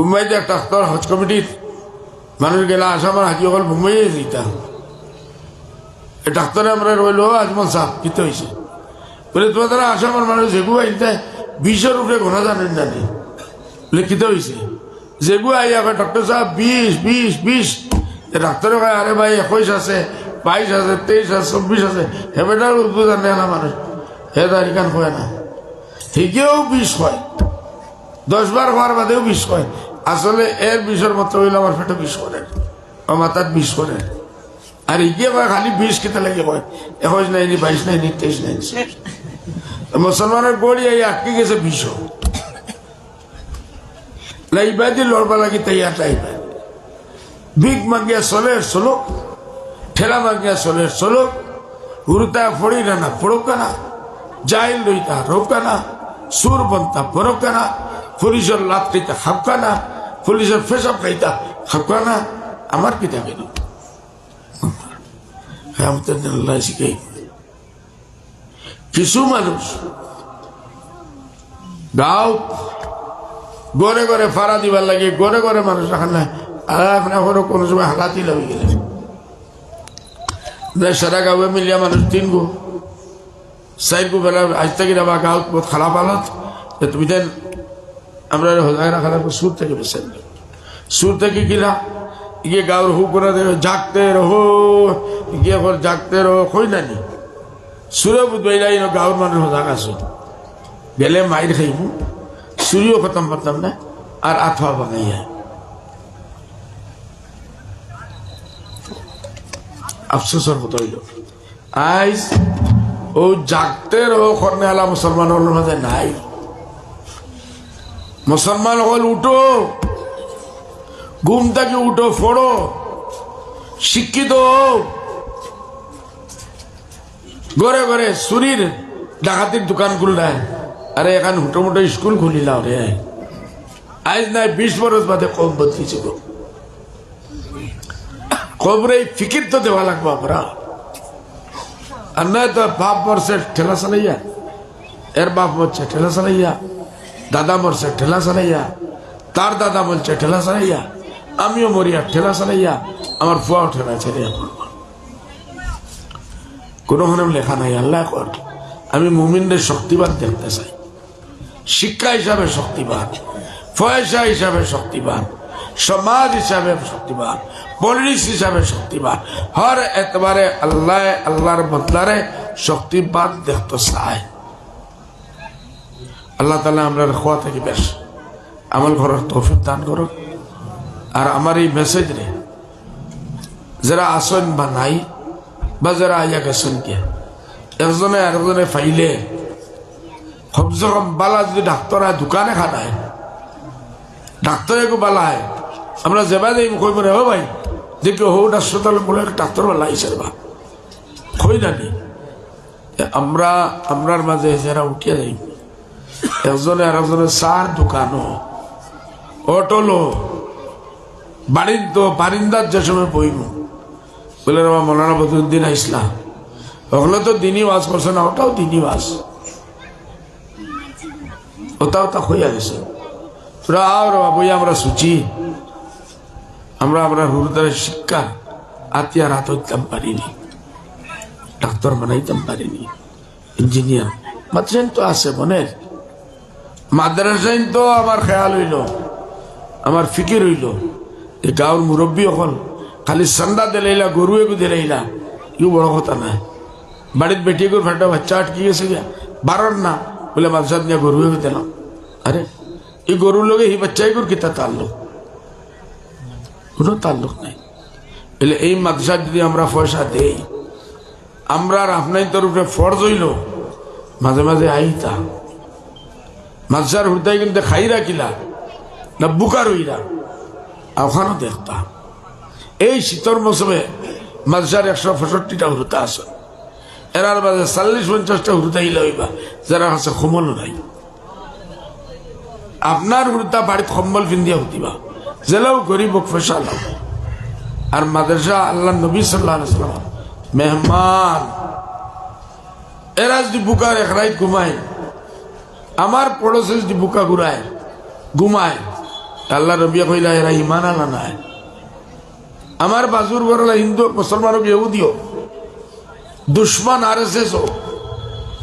মুম্বাইতে একটা ডাক্তার হজ কমিটির মানুষ গেলে আসামার হাজি অকল মুম্বাইয়ে যেতাম। ডাক্তারে আমরা রইল, আজমল সাহ কিতে হয়েছে বলে, তোমার দ্বারা আসামার মানুষ যেগু আইতে বিশের উপরে ঘোরা জানেন জানি বলে, কিতে হয়েছে যেগু আই আগে ডক্টর সাহেব, বিশ বিশ বিশ। ডাক্তারে কয়, আরে ভাই, একুশ আছে, বাইশ আছে, তেইশ আছে, চব্বিশ আছে, হেবেটার উর্দু জানে না মানুষ। হে দাঁড়িকান কয় না। ঠিকেও বিষ হয়। দশ বার হওয়ার বাদেও বিষ হয়। আসলে এর বিষের মতো হইলে আমার পেটে বিষ করে। আমার মাথার বিষ করে। আর ইগিয়ে কয় খালি বিষ খেতে লাগে, কয় একুশ নাইনি বাইশ নাইনি তেইশ নাইনি মুসলমানের গড়ি এই আটকে গেছে বিষ। লাইবাদি লড়বা লাগি তৈয়ার লাইবা ভিক মাগিয়া চলে চলো ঠেলা মাগিয়া চলে চলো হুরুতা ফড়ি না ফড়োক না। জাইল লইতা রোকা সুর বন্তা বরকা না। পুলিশের লাভ খাইতা খাপকা না। পুলিশের ফেসব খাইতা। খাপকা না আমার কি থাকে না শিখাই কিছু মানুষ গাঁও গড়ে গড়ে ফাড়া দিবার লাগে, গড়ে গড়ে মানুষ রাখান না। আর এখনও কোনো সময় হালাতি লাগি গেলে সারা গাঁয়ে মিলিয়া মানুষ তিন গো। চাই গো বেলা আজ থেকে বহুত খারাপ হালত যে তুমি দেন আমরা হোজায় রাখা সুর থেকে বেছেন সুর থেকে গিলা গিয়ে গাঁর হু করে দেবে, জাগতে রহো, গিয়ে কর জাগতে রহো, কই নানি সুরে বুধবাইলাই গাঁর মানুষ হোজাক আছো। গেলে মাইর খাইব। সুরিও খতম করতাম না, আর আথা বাগাইয়া আফসোসর হতো হইল। আইস, ও জাগতে রো কর্ণে আলা মুসলমান হল মাঝে নাই। মুসলমান হল, উঠো। ঘুম থেকে উঠো ফোড়ো শিক্ষিত ঘরে ঘরে চুরির ডাকাতির দোকান খুললায় আরে, এখন হুটো মুটো স্কুল খুলিলাও রে। আজ নাই, বিশ বরস বাদে কম বদলিছে গো। কবরে ফিকির তো দেওয়া লাগবো আমরা। আর নয় তো বাপ মরছে ঠেলা চালাইয়া, এর বাপ মরছে ঠেলা চালাইয়া। দাদা মরছে, ঠেলা চালাইয়া তার দাদা বলছে, ঠেলা চালাইয়া আমিও মরিয়া, ঠেলা চালাইয়া আমার ফুয়াও ঠেলা চালাইয়া কোনো লেখা নাই, আল্লাহ কর। আমি মুমিনদের শক্তিবাদ দেখতে চাই। শিক্ষা হিসাবে শক্তিবাদ পয়সা হিসাবে শক্তিবান, সমাজ হিসাবে শক্তিবান পলিটিক্স হিসাবে শক্তিবান। হর এতবারে আল্লাহ, আল্লাহর বদলারে শক্তিবান দেখতে চায় আল্লাহ তালা আমরা খোয়া থেকে বেশ। আমল ঘরের তৌফিক দান করো আর আমার এই মেসেজ রে, যারা আসন বা নাই, বা যারা আইয়া গেছেন কে, একজনে আরেকজনে ফাইলে, কমসে কম বালা যদি ডাক্তার দোকানে খাটায়, ডাক্তারে বালায় আমরা যেবা যাই কই মনে ও ভাই, দেখি হো হাসপাতাল বলে ডাক্তার বালা আইসের বা। কই জানি আমরা, আমরার মাঝে যারা উঠিয়া যাই একজনে আর একজনে চার দোকানও অটোলো বাড়ির তো বারিন্দার যে সময় বইব বলে আমার মৌলানা বদরুদ্দিন ইসলাম ওগুলো তো দিনই বাস করছে না, ওটাও দিনই বাস ওটাও তা হইয়া গেছে। তোরা আর বই আমরা সুচি। আমরা আমরা হুরুদারের শিক্ষা। আতিয়ার হাত হইতাম পারিনি। ডাক্তার বানাইতাম পারিনি। ইঞ্জিনিয়ার। মাদ্রাসাইন তো আছে মনের। মাদ্রাসাইন তো আমার খেয়াল হইল, আমার ফিকির হইল। এই গাঁর মুরব্বী অকল খালি সান্দা দিলাইলা গরু এগু দিলাইলা ইউ বড় কথা নাই বাড়ির বেটি করে ফাটা বাচ্চা আটকে গেছে গিয়া, বারণ না, বলে মাদ্রাসাত নিয়ে গরু এগু দিলাম আরে, এই গরুর লোকে এই বাচ্চাই করে কিতা তাল্লুক? কোনো তাল্লুক নাই। এলে এই মাদ্রাসার যদি আমরা পয়সা দেই, আমরা আর আপনার তরফে ফর্জ হইল, মাঝে মাঝে আইতা। মাদ্রাসার হুদাই কিন্তু খাই রাখিলা না বুকার হইরা ওখানেও দেখতাম এই শীতর মৌসুমে মাদ্রাসার একশো পঁয়ষট্টিটা হুরুতা আছে। এরার মাঝে চল্লিশ পঞ্চাশটা হুরুতা ইলে হইবা, যারা আছে খমল নাই। আপনার হুরুতা বাড়িত কম্বল পিন্দিয়া হুতিবা জেলাও গরিব লাও আর মাদ্রাসা আল্লাহ নবী সাল্লাহ মেহমান। এরা যদি বুকার এক রাইত ঘুমায় আমার পড়োশে যদি বুকা ঘুরায়, ঘুমায়, আল্লাহ রবিয়া কইলা, এরা ইমান আলা নাই। আমার বাজুর বড়লা হিন্দু মুসলমানকে এও দিও দুশ্মন আর এস এস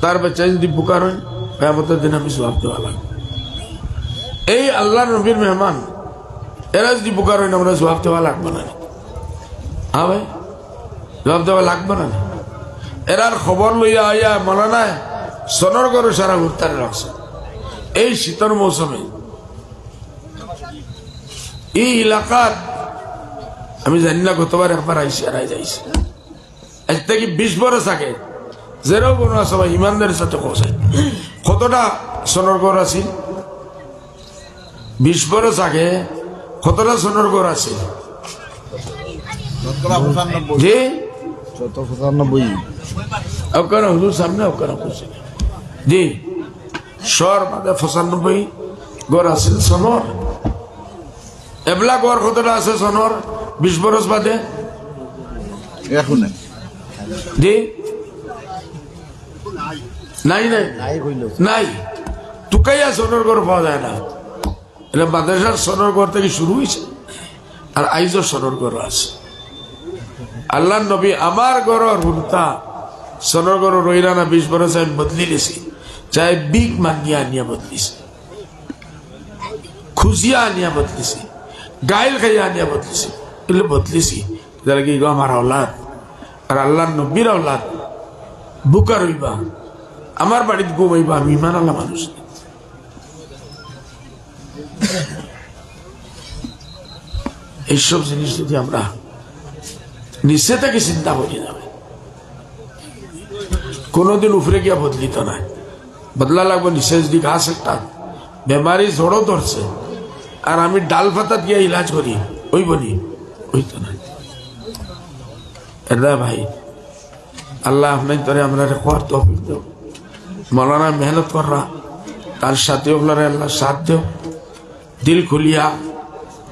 তার বাচ্চা যদি বুকার হয় দিন আমি জবাব দেওয়া লাগবে। এই আল্লাহ নবীর মেহমান, এরা যদি বুকার হয় আমরা জবাব দেওয়া লাগবে না। হ্যাঁ ভাই, জবাব দেওয়া লাগবে না। এরার খবর লইয়া আইয়া মনে নাই সনর করে সারা ঘুরতারে রাখছে। এই শীতর মৌসুমে। এই এলাকার আমি জানি না গতবার একবার আইসি আর যাইছি আজ থেকে বিশ বছর থাকে যেরও কোনো সবাই ইমানদারের সাথে খোঁজে কতটা সোনার ঘর আছে? বিশ বছর আগে কতটা সোনার ঘর আছে জি হুজুর সামনে জি। শহর মাঝে পঁচানব্বই গড় আছিল সনর এবলা গড় কতটা আছে সনর বিশ বরস বাদে। জি নাই নাই। নাই টুকাইয়া সোনার ঘর পাওয়া যায় না। এটা মাদ্রাসার সোনার ঘর থেকে শুরু হয়েছে আর আইজও সোনার ঘর আছে। আল্লাহ নবী আমার ঘরের হুনতা সোনার ঘর রইরা না বিশ বছর আমি বদলি দিছি। চাই বিগ মানিয়া আনিয়া বদলিছি খুশিয়া আনিয়া বদলিছি গাইল খাইয়া আনিয়া বদলিছি এগুলো বদলিছি যারা কি আমার আওলাদ আর আল্লাহ নবীর আওলাদ বুকা রইবা আমার বাড়িতে ঘুমাইবা আমি ইমান আল্লাহ মানুষ এইসব জিনিস যদি আমরা নিচে থেকে চিন্তা করি না কোনোদিন উপরে গিয়া বদলিত না বদলা লাগবো নিচে যদি ঘাস একটা বেমারি জড়ো ধরছে আর আমি ডাল পাতা দিয়ে ইলাজ করি ওই বলি ওই তো না এটা ভাই আল্লাহ আপনার ধরে আমরা তফিক দেব মৌলানা মেহনত কররা তার সাথে ওগুলারে আল্লাহ সাথ দেও দিল খুলিয়া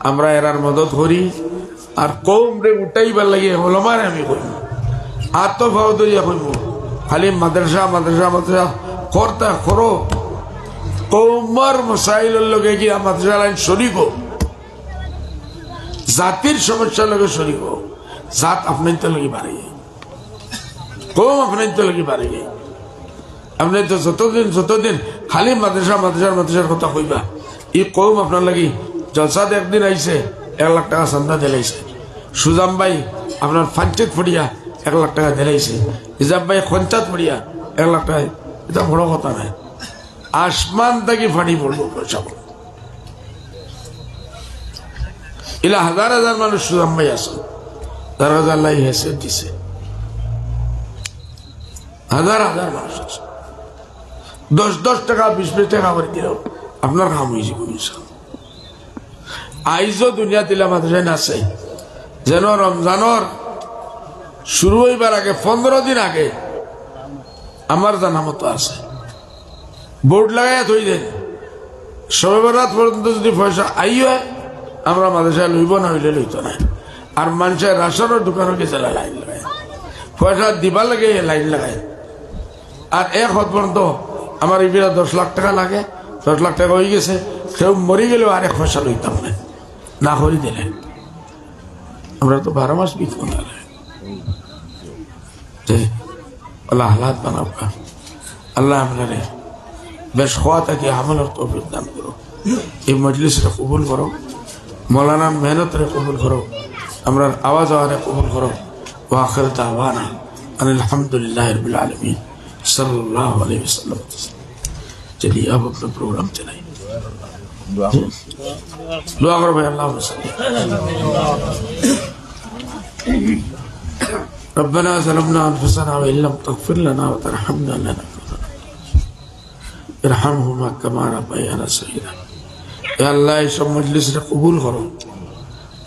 আমরা এরার মদত করি আর কম রে উঠাইবার লাগে হলমারে আমি তো ভাও দরিয়া কইব খালি মাদ্রাসা মাদ্রাসা মাদ্রাসা করতা করো কৌমার মসাইলের লগে গিয়া মাদ্রাসা লাইন শরিক জাতির সমস্যার লগে শরিক জাত আপনার তো লগে বাড়ে। কম আপনার তো লগে বাড়ে। আপনি তো যতদিন যতদিন খালি মাদ্রাসা মাদ্রাসার মাদ্রাসার কথা কইবা ই কম আপনার লাগি জলসাদ একদিন আইছে, এক লাখ টাকা চান্দা দিলাইছে। সুজাম ভাই আপনার ফাঞ্চিত ফড়িয়া এক লাখ টাকা দিলাইছে। হিজাব ভাই খঞ্চাত ফড়িয়া এক লাখ টাকা এটা বড় কথা নাই আসমান ফাড়ি পড়ল পয়সা পড়ল। এলা হাজার হাজার মানুষ সুজাম ভাই আছে। হাজার হাজার লাই হেসে দিছে। হাজার হাজার মানুষ আছে। দশ দশ টাকা, বিশ বিশ টাকা করে দিলেও আপনার কাম হয়ে ইনশাল্লাহ। আইজও দুনিয়া দিলা মাদ্রাসায় নাচে যেন রমজানর শুরু হইবার আগে, পনেরো দিন আগে আমার জানা মতো আছে। বোর্ড লাগাইয়া থই দেন। সবে রাত পর্যন্ত যদি পয়সা আই হয়, আমরা মাদ্রাসায় লইব না হইলে লইত না। আর মানুষের রাশনের দোকানে গেছে, লাইন লাগায় পয়সা দিবার লাগে, লাইন লাগায় আর এক হদ পর্যন্ত আমার এই বিরা দশ লাখ টাকা লাগে, দশ লাখ টাকা হয়ে গেছে, কেউ মরি গেলেও আর এক পয়সা লইতাম না। না করে দিলেন আমরা তো বারো মাস যে আল্লাহ হালাত বানাবো আল্লাহ আপনারে বেশ খোয়া থাকে আমলের তৌফিক দান করো এই মজলিসটা কবুল করো মৌলানার মেহনতরে কবুল করো আমরা আওয়াজ আওয়ারে কবুল করো ওয়াখির দাওয়ানা আন আলহামদুলিল্লাহ রবিল आलमीन सल्लल्लाहु अलैहि वसल्लम चलिए अब अपना प्रोग्राम चलाइए दुआ करो भाई अल्लाह ربنا ظلمنا انفسنا وان لم تغفر لنا وترحمنا لنكونن ارحمهما كما ربيانا صغيرا يا الله এইসব মজলিসটা কবুল করো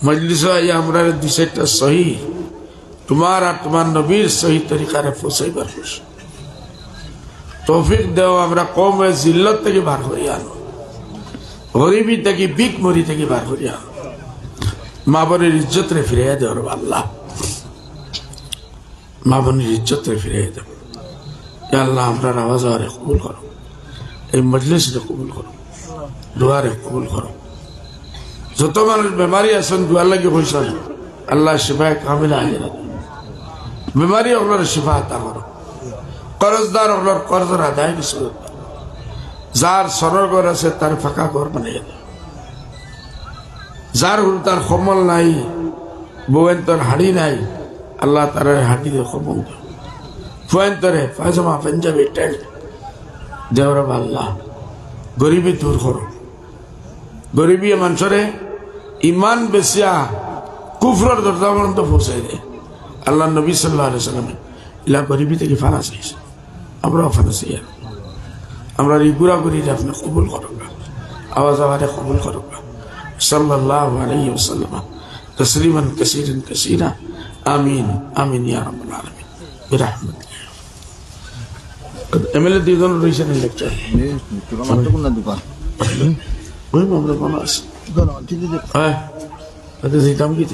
মজলিস আইয়া আমরা দুই চারটা সহি তোমার আর তোমার নবীর সহি তরিকারে পৌঁছাইবার খুশি তৌফিক দেও আমরা কম জিল্লত থেকে বার করি আনো গরিবি থেকে বিক মরি থেকে বার করি আনো মা বোনের ইজ্জত রে ফিরে দেও রে আল্লাহ মা বোনের ইজ্জত ফিরে দেব আল্লাহ, আমরা আওয়াজ আরে কবুল করো। এই মজলিস কবুল করো। দোয়ারে কবুল করো। যত মানুষ বেমারি আছেন দুয়ার লাগে হয়েছেন আল্লাহ শিফায় কামিলা হাজিরা বেমারি ওগুলোর শিফা আতা করো। করজদার ওগুলোর কর্জর আদায় কিছু যার সরর ঘর আছে, তার ফাঁকা ঘর বানিয়ে দাও। যার তার কমল নাই বউয়েন তোর হাড়ি নাই আল্লাহ তার হাড়ি দিয়ে কমল দাও ফুয়েন তোরে পাঞ্জাবি টেন্ট দেওয়ার আল্লাহ। গরিবী দূর করো। গরিবী মানুষরে ইমান বেশিয়া কুফরর দরজা পর্যন্ত পৌঁছাই দেয় আল্লাহ নবী সাল্লাহ সাল্লামে ইলা গরিবী থেকে ফানা চাইছে আমরাও ফানা চাই আমরা এই গুড়া গুড়ি আপনি কবুল করো আওয়াজ আওয়াজে কবুল করো সাল্লাল্লাহু আলাইহি ওয়াসাল্লাম, তসলিমান কাসীরান কাসীরা আমিন আমিন ইয়া রাব্বাল আলামিন বিরহমাতিক এমএলএ দুজন রয়েছেন লেকচার তোরা মাত্র কোন দোকান ওই মামলা কোনো আছে আছে। হ্যাঁ তাতে যেতাম কি